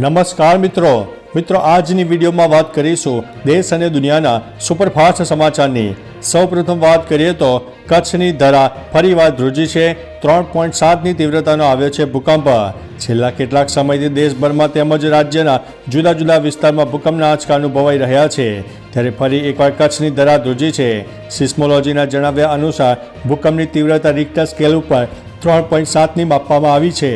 નમસ્કાર મિત્રો. મિત્રો, આજની વિડીયોમાં વાત કરીશું દેશ અને દુનિયાના સુપરફાસ્ટ સમાચારની. સૌપ્રથમ વાત કરીએ તો કચ્છની ધરા ફરી વાર ધ્રુજી છે. ત્રણ પોઈન્ટ સાતની તીવ્રતાનો આવ્યો છે ભૂકંપ. છેલ્લા કેટલાક સમયથી દેશભરમાં તેમજ રાજ્યના જુદા જુદા વિસ્તારમાં ભૂકંપના આંચકા અનુભવાઈ રહ્યા છે. ત્યારે ફરી એકવાર કચ્છની ધરા ધ્રુજી છે. સિસ્મોલોજીના જણાવ્યા અનુસાર ભૂકંપની તીવ્રતા રિક્ટર સ્કેલ ઉપર ત્રણ પોઈન્ટ સાતની માપવામાં આવી છે.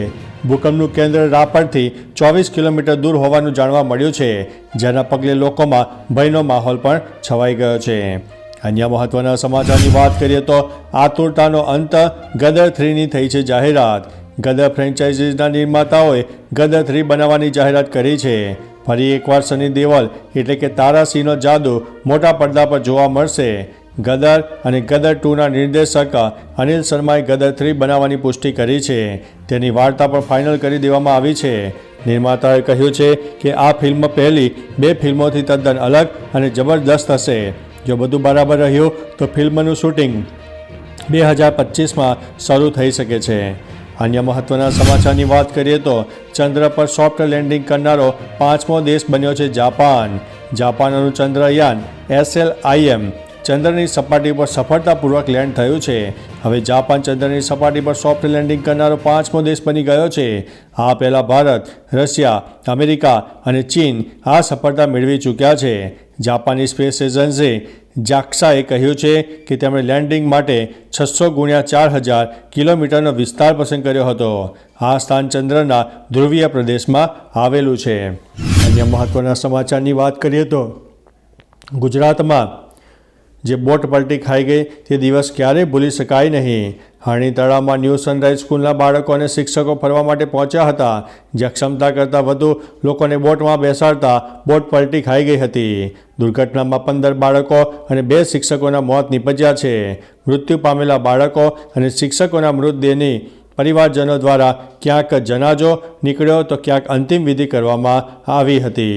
ભૂકંપનું કેન્દ્ર રાપરથી ચોવીસ કિલોમીટર દૂર હોવાનું જાણવા મળ્યું છે, જેના પગલે લોકોમાં ભયનો માહોલ પણ છવાઈ ગયો છે. અન્ય મહત્વના સમાચારની વાત કરીએ તો આતુરતાનો અંત ગદર થ્રીની થઈ છે જાહેરાત. ગદર ફ્રેન્ચાઇઝીસના નિર્માતાઓએ ગદર થ્રી બનાવવાની જાહેરાત કરી છે. ફરી એકવાર સની દેવલ એટલે કે તારાસિંહનો જાદુ મોટા પડદા પર જોવા મળશે. ગદર અને ગદર ટુના નિર્દેશક અનિલ શર્માએ ગદર થ્રી બનાવવાની પુષ્ટિ કરી છે. તેની વાર્તા પણ ફાઇનલ કરી દેવામાં આવી છે. નિર્માતાએ કહ્યું છે કે આ ફિલ્મ પહેલી બે ફિલ્મોથી તદ્દન અલગ અને જબરદસ્ત હશે. જો બધું બરાબર રહ્યું તો ફિલ્મનું શૂટિંગ બે હજાર પચીસમાં શરૂ થઈ શકે છે. અન્ય મહત્વના સમાચારની વાત કરીએ તો ચંદ્ર પર સોફ્ટ લેન્ડિંગ કરનારો પાંચમો દેશ બન્યો છે જાપાન. જાપાનનું ચંદ્રયાન એસએલઆઈએમ ચંદ્રની સપાટી પર સફળતાપૂર્વક લેન્ડ થયું છે. હવે જાપાન ચંદ્રની સપાટી પર સોફ્ટ લેન્ડિંગ કરનારો પાંચમો દેશ બની ગયો છે. આ પહેલાં ભારત, રશિયા, અમેરિકા અને ચીન આ સફળતા મેળવી ચૂક્યા છે. જાપાની સ્પેસ એજન્સી જાક્સાએ કહ્યું છે કે તેમણે લેન્ડિંગ માટે છસો ગુણ્યા ચાર હજાર કિલોમીટરનો વિસ્તાર પસંદ કર્યો હતો. આ સ્થાન ચંદ્રના ધ્રુવીય પ્રદેશમાં આવેલું છે. અન્ય મહત્વના સમાચારની વાત કરીએ તો ગુજરાતમાં જે બોટ પલટી ખાઈ ગઈ, તે દિવસ ક્યારેય ભૂલી શકાય નહીં. હાણી તળાવમાં ન્યૂ સનરાઈઝ સ્કૂલના બાળકો અને શિક્ષકો ફરવા માટે પહોંચ્યા હતા. જ્યાં ક્ષમતા કરતાં વધુ લોકોને બોટમાં બેસાડતા બોટ પલટી ખાઈ ગઈ હતી. દુર્ઘટનામાં પંદર બાળકો અને બે શિક્ષકોના મોત નીપજ્યા છે. મૃત્યુ પામેલા બાળકો અને શિક્ષકોના મૃતદેહની પરિવારજનો દ્વારા ક્યાંક જનાજો નીકળ્યો તો ક્યાંક અંતિમ વિધિ કરવામાં આવી હતી.